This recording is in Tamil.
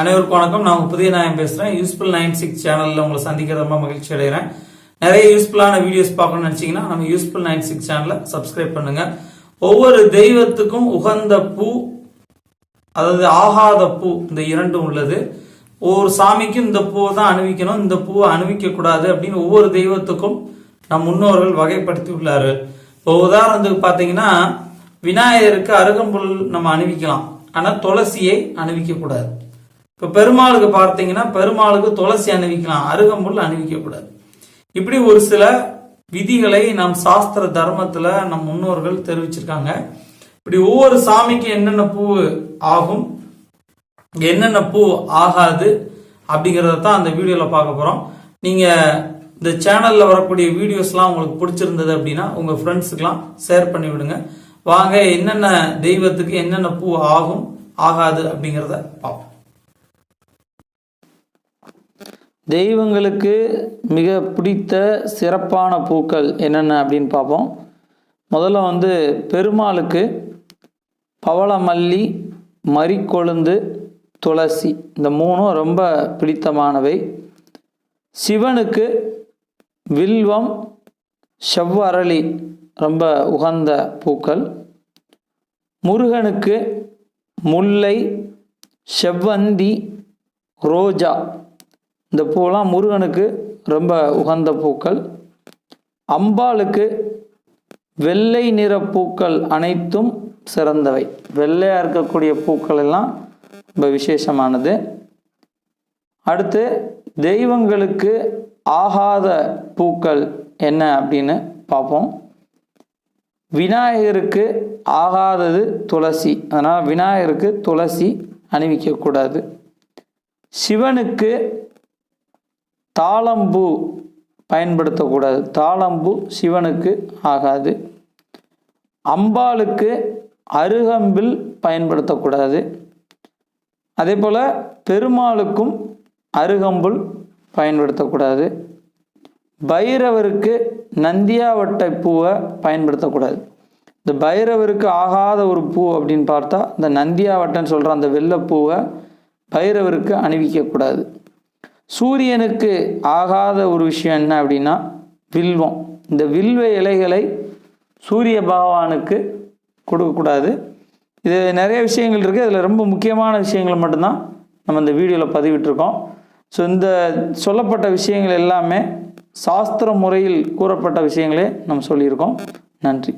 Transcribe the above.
அனைவருக்கும் வணக்கம். நான் உங்க புதிய நாயம் பேசுறேன். யூஸ்ஃபுல் நைன் சிக்ஸ் சேனல்ல உங்களை சந்திக்க ரொம்ப மகிழ்ச்சி அடைகிறேன். நிறைய யூஸ்ஃபுல்லான வீடியோஸ் பார்க்கணும்னு நினைச்சீங்கன்னா நம்ம யூஸ்ஃபுல் நைன் சிக்ஸ் சேனலை சப்ஸ்கிரைப் பண்ணுங்க. ஒவ்வொரு தெய்வத்துக்கும் உகந்த பூ அதாவது ஆகாத பூ இந்த இரண்டும் உள்ளது. ஒவ்வொரு சாமிக்கும் இந்த பூவை தான் அணிவிக்கணும். இந்த பூவை அணிவிக்க கூடாது அப்படின்னு ஒவ்வொரு தெய்வத்துக்கும் நம் முன்னோர்கள் வகைப்படுத்தி உள்ளாரு இப்போ உதாரணத்துக்கு பார்த்தீங்கன்னா விநாயகருக்கு அருகம்புல் நம்ம அணிவிக்கலாம். ஆனால் துளசியை அணிவிக்க கூடாது. இப்போ பெருமாளுக்கு பார்த்தீங்கன்னா பெருமாளுக்கு துளசி அணிவிக்கலாம். அருகம்புல் அணிவிக்கக்கூடாது. இப்படி ஒரு சில விதிகளை நம் சாஸ்திர தர்மத்துல நம் முன்னோர்கள் தெரிவிச்சிருக்காங்க. இப்படி ஒவ்வொரு சாமிக்கு என்னென்ன பூ ஆகும் என்னென்ன பூ ஆகாது அப்படிங்கறத தான் அந்த வீடியோல பார்க்க போறோம். நீங்க இந்த சேனல்ல வரக்கூடிய வீடியோஸ்லாம் உங்களுக்கு பிடிச்சிருந்தது அப்படின்னா உங்க ஃப்ரெண்ட்ஸுக்கெல்லாம் ஷேர் பண்ணி விடுங்க. வாங்க என்னென்ன தெய்வத்துக்கு என்னென்ன பூ ஆகும் ஆகாது அப்படிங்கிறத பார்ப்போம். தெய்வங்களுக்கு மிக பிடித்த சிறப்பான பூக்கள் என்னென்ன அப்படின்னு பார்ப்போம். முதல்ல வந்து பெருமாளுக்கு பவளமல்லி மறிக்கொழுந்து துளசி இந்த மூணும் ரொம்ப பிடித்தமானவை. சிவனுக்கு வில்வம் செவ்வரளி ரொம்ப உகந்த பூக்கள். முருகனுக்கு முல்லை செவ்வந்தி ரோஜா இந்த பூவெல்லாம் முருகனுக்கு ரொம்ப உகந்த பூக்கள். அம்பாளுக்கு வெள்ளை நிற பூக்கள் அனைத்தும் சிறந்தவை. வெள்ளையாக இருக்கக்கூடிய பூக்கள் எல்லாம் ரொம்ப விசேஷமானது. அடுத்து தெய்வங்களுக்கு ஆகாத பூக்கள் என்ன அப்படின்னு பார்ப்போம். விநாயகருக்கு ஆகாதது துளசி. அதனால் விநாயகருக்கு துளசி அணிவிக்கக்கூடாது. சிவனுக்கு தாளம்பூ பயன்படுத்தக்கூடாது. தாளம்பூ சிவனுக்கு ஆகாது. அம்பாளுக்கு அருகம்பில் பயன்படுத்தக்கூடாது. அதே போல் பெருமாளுக்கும் அருகம்புல் பயன்படுத்தக்கூடாது. பைரவருக்கு நந்தியாவட்டை பூவை பயன்படுத்தக்கூடாது. இந்த பைரவருக்கு ஆகாத ஒரு பூ அப்படின்னு பார்த்தா இந்த நந்தியாவட்டைன்னு சொல்கிற அந்த வெள்ளைப்பூவை பைரவருக்கு அணிவிக்கக்கூடாது. சூரியனுக்கு ஆகாத ஒரு விஷயம் என்ன அப்படின்னா வில்வம். இந்த வில்வ இலைகளை சூரிய பகவானுக்கு கொடுக்கக்கூடாது இது நிறைய விஷயங்கள் இருக்குது அதில் ரொம்ப முக்கியமான விஷயங்களை மட்டும்தான் நம்ம இந்த வீடியோவில் பதிவிட்டிருக்கோம். ஸோ இந்த சொல்லப்பட்ட விஷயங்கள் எல்லாமே சாஸ்திர முறையில் கூறப்பட்ட விஷயங்களே நம்ம சொல்லியிருக்கோம். நன்றி.